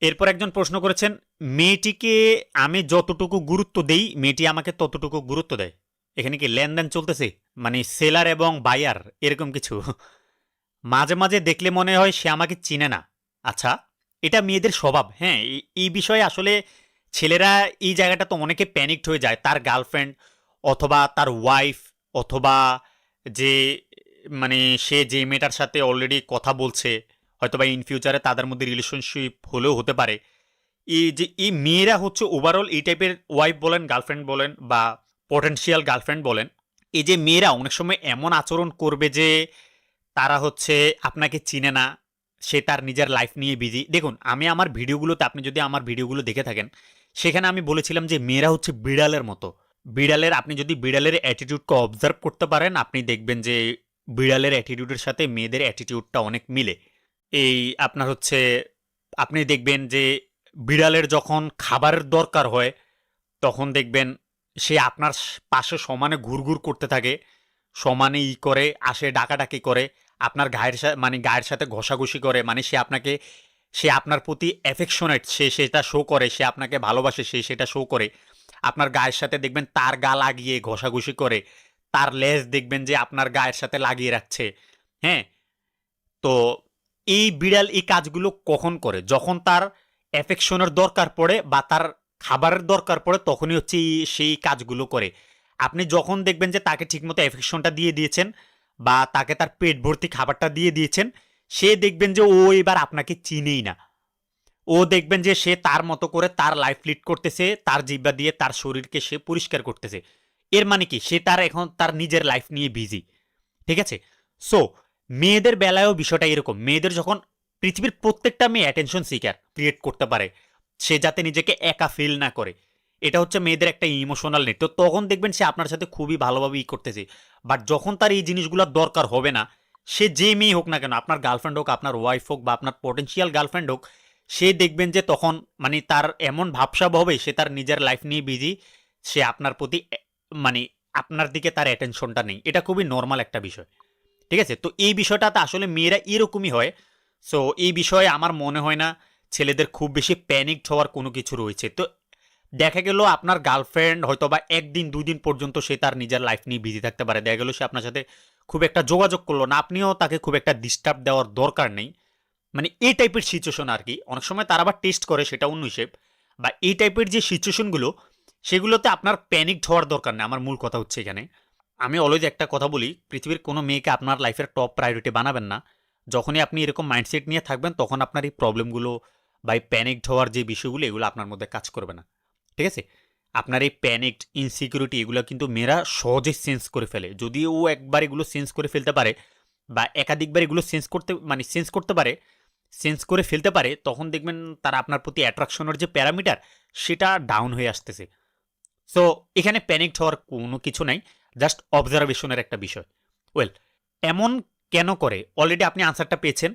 এরপর একজন প্রশ্ন করেছেন, মেয়েটিকে আমি যতটুকু গুরুত্ব দেই, মেয়েটি আমাকে ততটুকু গুরুত্ব দেয়। এখানে কি লেনদেন চলতেছে? মানে সেলার এবং বায়ার, এরকম কিছু। মাঝে মাঝে দেখলে মনে হয় সে আমাকে চিনে না। আচ্ছা এটা মেয়েদের স্বভাব। হ্যাঁ এই- বিষয়ে আসলে ছেলেরা এই জায়গাটা তো অনেকে প্যানিকড হয়ে যায়। তার গার্লফ্রেন্ড অথবা তার ওয়াইফ অথবা যে মানে সে যে মেয়েটার সাথে অলরেডি কথা বলছে হয়তোবা ইন ফিউচারে তাদের মধ্যে রিলেশনশিপ হলেও হতে পারে। এই যে, এই মেয়েরা হচ্ছে ওভারঅল এই টাইপের ওয়াইফ বলেন গার্লফ্রেন্ড বলেন বা পটেনশিয়াল গার্লফ্রেন্ড বলেন, এই যে মেয়েরা অনেক সময় এমন আচরণ করবে যে তারা হচ্ছে আপনাকে চিনে না, সে তার নিজের লাইফ নিয়ে বিজি দেখুন, আমি আমার ভিডিওগুলোতে, আপনি যদি আমার ভিডিওগুলো দেখে থাকেন, সেখানে আমি বলেছিলাম যে মেয়েরা হচ্ছে বিড়ালের মতো। বিড়ালের, আপনি যদি বিড়ালের অ্যাটিটিউডকে অবজার্ভ করতে পারেন, আপনি দেখবেন যে বিড়ালের অ্যাটিটিউডের সাথে মেয়েদের অ্যাটিটিউডটা অনেক মিলে। এই আপনার হচ্ছে, আপনি দেখবেন যে বিড়ালের যখন খাবারের দরকার হয়, তখন দেখবেন সে আপনার পাশে সমানে ঘুরঘুর করতে থাকে, সমানে ই করে, আসে ডাকাডাকি করে, আপনার গায়ের সাথে মানে গায়ের সাথে ঘষাঘষি করে মানে সে আপনাকে, সে আপনার প্রতি অ্যাফেকশনেট সে সেটা শো করে, সে আপনাকে ভালোবাসে, সে সেটা শো করে। আপনার গায়ের সাথে দেখবেন তার গা লাগিয়ে ঘষাঘষি করে, তার লেজ দেখবেন যে আপনার গায়ের সাথে লাগিয়ে রাখছে হ্যাঁ? তো এই বিড়াল এই কাজগুলো কখন করে? যখন তার অ্যাফেকশনের দরকার পড়ে বা তার খাবারের দরকার পড়ে, তখনই হচ্ছে সেই কাজগুলো করে। আপনি যখন দেখবেন যে তাকে ঠিকমতো অ্যাফেকশনটা দিয়ে দিয়েছেন বা তাকে তার পেট ভর্তি খাবারটা দিয়ে দিয়েছেন, সে দেখবেন যে ও এবার আপনাকে চিনেই না। ও দেখবেন যে সে তার মতো করে তার লাইফ লিড করতেছে, তার জিব্বা দিয়ে তার শরীরকে সে পরিষ্কার করতেছে। এর মানে কি? সে তার এখন তার নিজের লাইফ নিয়ে বিজি ঠিক আছে? সো মেয়েদের বেলায়ও বিষয়টা এরকম। মেয়েদের যখন পৃথিবীর প্রত্যেকটা মেয়ে অ্যাটেনশন সিকার ক্রিয়েট করতে পারে, সে যাতে নিজেকে একা ফিল না করে। এটা হচ্ছে মেয়েদের একটা ইমোশনাল নেট তো তখন দেখবেন সে আপনার সাথে খুবই ভালোভাবে ই করতেছে। বাট যখন তার এই জিনিসগুলোর দরকার হবে না, সে যে মেয়ে হোক না কেন, আপনার গার্লফ্রেন্ড হোক, আপনার ওয়াইফ হোক বা আপনার পটেনশিয়াল গার্লফ্রেন্ড হোক, সে দেখবেন যে তখন মানে তার এমন ভাবসাব হবে, সে তার নিজের লাইফ নিয়ে বিজি সে আপনার প্রতি মানে আপনার দিকে তার অ্যাটেনশনটা নেই। এটা খুবই নর্মাল একটা বিষয়। ঠিক আছে? তো এই বিষয়টাতে আসলে মেয়েরা এরকমই হয়। সো এই বিষয়ে আমার মনে হয় না ছেলেদের খুব বেশি প্যানিকড হওয়ার কোনো কিছু রয়েছে। তো দেখা গেল আপনার গার্লফ্রেন্ড হয়তো বা একদিন দুই দিন পর্যন্ত সে তার নিজের লাইফ নিয়ে বিজি থাকতে পারে। দেখা গেল সে আপনার সাথে খুব একটা যোগাযোগ করল না। আপনিও তাকে খুব একটা ডিস্টার্ব দেওয়ার দরকার নেই। মানে এই টাইপের সিচুয়েশন আর কি অনেক সময় তারা আবার টেস্ট করে, সেটা অন্য হিসেব। বা এই টাইপের যে সিচুয়েশনগুলো সেগুলোতে আপনার প্যানিকড হওয়ার দরকার নেই। আমার মূল কথা হচ্ছে এখানে। আমি অলওয়েজ একটা কথা বলি, পৃথিবীর কোনো মেয়েকে আপনার লাইফের টপ প্রায়োরিটি বানাবেন না। যখনই আপনি এরকম মাইন্ডসেট নিয়ে থাকবেন, তখন আপনার এই প্রবলেমগুলো বা এই প্যানিকড হওয়ার যে বিষয়গুলো, এগুলো আপনার মধ্যে কাজ করবে না। ঠিক আছে? আপনার এই প্যানিকড ইনসিকিউরিটি এগুলো কিন্তু মেয়েরা সহজে সেন্স করে ফেলে। যদি ও একবার এগুলো সেন্স করে ফেলতে পারে বা একাধিকবার এগুলো সেন্স করতে মানে সেন্স করতে পারে সেন্স করে ফেলতে পারে, তখন দেখবেন তারা আপনার প্রতি অ্যাট্রাকশনের যে প্যারামিটার সেটা ডাউন হয়ে আসতেছে। সো এখানে প্যানিকড হওয়ার কোনো কিছু নাই। জাস্ট অবজারভেশনের একটা বিষয়। ওয়েল এমন কেন করে? অলরেডি আপনি আনসারটা পেয়েছেন,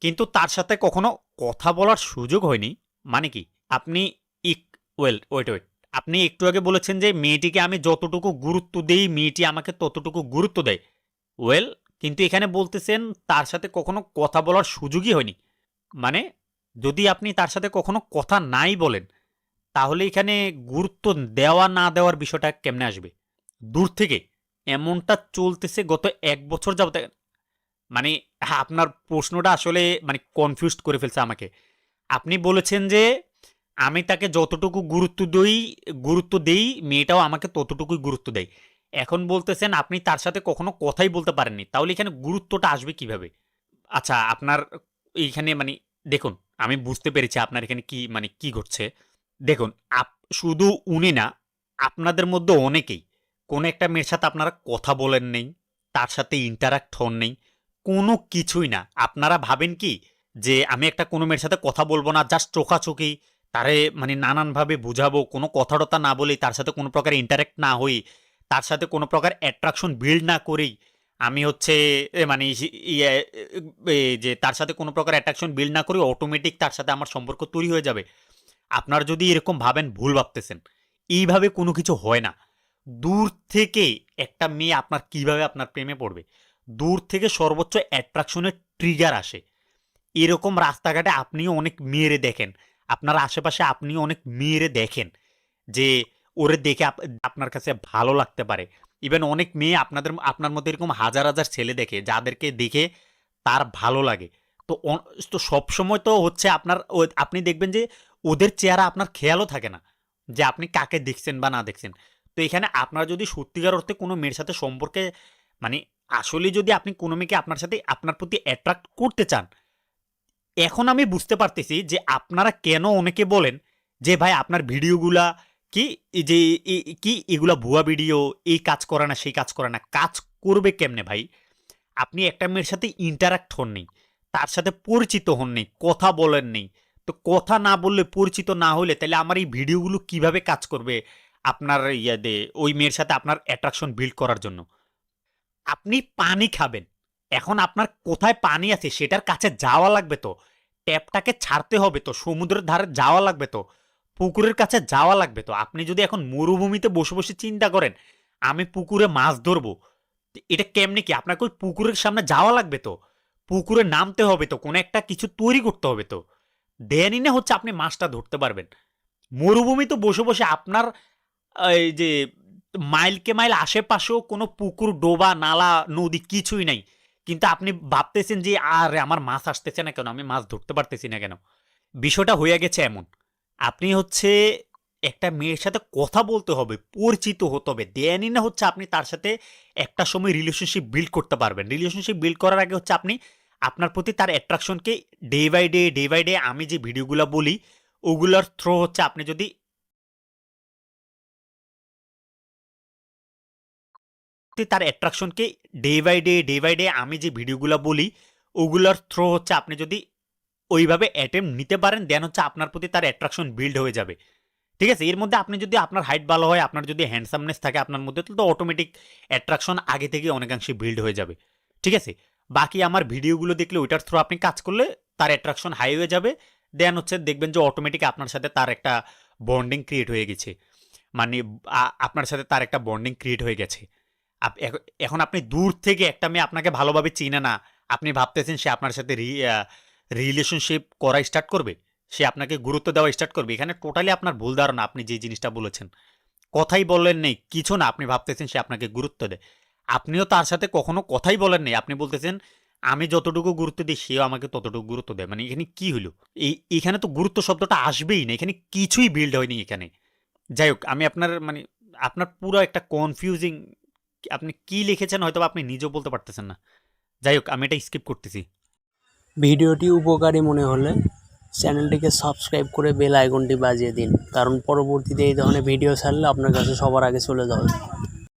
কিন্তু তার সাথে কখনো কথা বলার সুযোগ হয়নি। মানে কি? আপনি ইক ওয়েল ওয়েট ওয়েট আপনি একটু আগে বলেছেন যে মেয়েটিকে আমি যতটুকু গুরুত্ব দিই, মেয়েটি আমাকে ততটুকু গুরুত্ব দেয়। ওয়েল কিন্তু এখানে বলতেছেন তার সাথে কখনো কথা বলার সুযোগই হয়নি। মানে যদি আপনি তার সাথে কখনো কথা নাই বলেন, তাহলে এখানে গুরুত্ব দেওয়া না দেওয়ার বিষয়টা কেমনে আসবে? দূর থেকে এমনটা চলতেছে গত এক বছর যাবত। মানে হ্যাঁ, আপনার প্রশ্নটা আসলে মানে কনফিউজ করে ফেলছে আমাকে। আপনি বলেছেন যে আমি তাকে যতটুকু গুরুত্ব দেই গুরুত্ব দেই মেয়েটাও আমাকে ততটুকুই গুরুত্ব দেয়। এখন বলতেছেন আপনি তার সাথে কখনো কথাই বলতে পারেননি। তাহলে এখানে গুরুত্বটা আসবে কীভাবে? আচ্ছা আপনার এইখানে মানে দেখুন আমি বুঝতে পেরেছি আপনার এখানে কি মানে কি ঘটছে। দেখুন আপ শুধু উনি না আপনাদের মধ্যে অনেকেই কোনো একটা মেয়ের সাথে আপনারা কথা বলেন নেই তার সাথে ইন্টারাক্ট হন নেই কোনো কিছুই না। আপনারা ভাবেন কি যে আমি একটা কোনো মেয়ের সাথে কথা বলব না জাস্ট চোখাচোখি তারে মানে নানানভাবে বুঝাবো কোনো কথা টথা না বলেই তার সাথে কোনো প্রকার ইন্টারাক্ট না হই তার সাথে কোনো প্রকার অ্যাট্রাকশন বিল্ড না করেই আমি হচ্ছে মানে ইয়ে, যে তার সাথে কোনো প্রকার অ্যাট্রাকশন বিল্ড না করি অটোমেটিক তার সাথে আমার সম্পর্ক তৈরি হয়ে যাবে। আপনার যদি এরকম ভাবেন ভুল ভাবতেছেন। এইভাবে কোনো কিছু হয় না। দূর থেকে একটা মেয়ে আপনার কীভাবে আপনার প্রেমে পড়বে? দূর থেকে সর্বোচ্চ অ্যাট্রাকশনের ট্রিগার আসে। এরকম রাস্তাঘাটে আপনিও অনেক মেয়েরে দেখেন। আপনার আশেপাশে আপনিও অনেক মেয়েরে দেখেন যে ওরে দেখে আপনার কাছে ভালো লাগতে পারে। ইভেন অনেক মেয়ে আপনাদের, আপনার মধ্যে এরকম হাজার হাজার ছেলে দেখে, যাদেরকে দেখে তার ভালো লাগে। তো তো সবসময় তো হচ্ছে আপনার আপনি দেখবেন যে ওদের চেহারা আপনার খেয়ালও থাকে না। যে আপনি কাকে দেখছেন বা না দেখছেন। তো এখানে আপনার যদি সত্যিকার অর্থে কোনো মেয়ের সাথে সম্পর্কে মানে আসলে যদি আপনি কোনো মেয়েকে আপনার সাথে, আপনার প্রতি অ্যাট্রাক্ট করতে চান, এখন আমি বুঝতে পারতেছি যে আপনারা কেন অনেকে বলেন যে, ভাই, আপনার ভিডিওগুলা কি যে কি এগুলা ভুয়া ভিডিও, এই কাজ করে না, সেই কাজ করে না, কাজ করবে কেমনে ভাই? আপনি একটা মেয়ের সাথে ইন্টারাক্ট হননি তার সাথে পরিচিত হননি কথা বলেন নেই তো কথা না বললে পরিচিত না হলে তাহলে আমার এই ভিডিওগুলো কীভাবে কাজ করবে? আপনার ইয়াদে ওই মেয়ের সাথে আপনার অ্যাট্রাকশন বিল্ড করার জন্য। আপনি পানি খাবেন। এখন আপনার কোথায় পানি আছে সেটার কাছে যাওয়া লাগবে তো। ট্যাপটাকে ছাড়তে হবে তো, সমুদ্রের ধারে যাওয়া লাগবে তো, পুকুরের কাছে যাওয়া লাগবে তো। আপনি যদি এখন মরুভূমিতে বসে বসে চিন্তা করেন, আমি পুকুরে মাছ ধরবো এটা কেমনি কি? আপনাকে ওই পুকুরের সামনে যাওয়া লাগবে তো। পুকুরে নামতে হবে তো, কোনো একটা কিছু তৈরি করতে হবে তো। দেনই না হচ্ছে আপনি মাছটা ধরতে পারবেন। মরুভূমিতে বসে বসে আপনার এই যে মাইলকে মাইল আশেপাশেও কোনো পুকুর, ডোবা, নালা, নদী কিছুই নাই। কিন্তু আপনি ভাবতেছেন যে, আরে আমার মাছ আসতেছে না কেন? আমি মাছ ধরতে পারতেছি না কেন? বিষয়টা হয়ে গেছে এমন। আপনি হচ্ছে একটা মেয়ের সাথে কথা বলতে হবে, পরিচিত হতে হবে। দেনই না হচ্ছে আপনি তার সাথে একটা সময় রিলেশনশিপ বিল্ড করতে পারবেন। রিলেশনশিপ বিল্ড করার আগে হচ্ছে আপনি আপনার প্রতি তার অ্যাট্রাকশনকে day by day day by day আমি যে ভিডিওগুলো বলি, ওগুলোর থ্রো হচ্ছে আপনি যদি তার অ্যাট্রাকশনকে day by day day by day আমি যে ভিডিওগুলো বলি, ওগুলোর থ্রো হচ্ছে আপনি যদি ওইভাবে অ্যাটেম্প নিতে পারেন দেন হচ্ছে আপনার প্রতি তার অ্যাট্রাকশন বিল্ড হয়ে যাবে। ঠিক আছে? এর মধ্যে আপনি যদি আপনার হাইট ভালো হয়, আপনার যদি হ্যান্ডসামনেস থাকে আপনার মধ্যে তো অটোমেটিক অ্যাট্রাকশন আগে থেকে অনেকাংশে বিল্ড হয়ে যাবে। ঠিক আছে? বাকি আমার ভিডিওগুলো দেখলে ওইটার থ্রু আপনি কাজ করলে তার অ্যাট্রাকশন হাই হয়ে যাবে দেন হচ্ছে দেখবেন যে অটোমেটিক আপনার সাথে তার একটা বন্ডিং ক্রিয়েট হয়ে গেছে। মানে আপনার সাথে তার একটা বন্ডিং ক্রিয়েট হয়ে গেছে। এখন আপনি দূর থেকে একটা মেয়ে আপনাকে ভালোভাবে চিনে না, আপনি ভাবতেছেন সে আপনার সাথে রিলেশনশিপ করা স্টার্ট করবে? সে আপনাকে গুরুত্ব দেওয়া স্টার্ট করবে? এখানে টোটালি আপনার ভুল ধারণা, আপনি যে জিনিসটা বলেছেন। কথাই বললেন নেই, কিছু না, আপনি ভাবতেছেন সে আপনাকে গুরুত্ব দেয়। আপনিও তার সাথে কখনো কথাই বলেন নেই, আপনি বলতেছেন, আমি যতটুকু গুরুত্ব দিই, সেও আমাকে ততটুকু গুরুত্ব দেয়। মানে এখানে কি হলো এই, এখানে তো গুরুত্ব শব্দটা আসবেই না, এখানে কিছুই বিল্ড হয়নি এখানে। যাই হোক, আমি আপনার মানে আপনার পুরো একটা কনফিউজিং আপনি কি লিখেছেন হয়তো আপনি নিজেও বলতে পারতেছেন না। যাই হোক, আমি এটা স্কিপ করতেছি। ভিডিওটি উপকারী মনে হলে চ্যানেলটিকে সাবস্ক্রাইব করে বেল আইকনটি বাজিয়ে দিন, কারণ পরবর্তীতে এই ধরনের ভিডিও ছাড়লে আপনার কাছে সবার আগে চলে যাবে।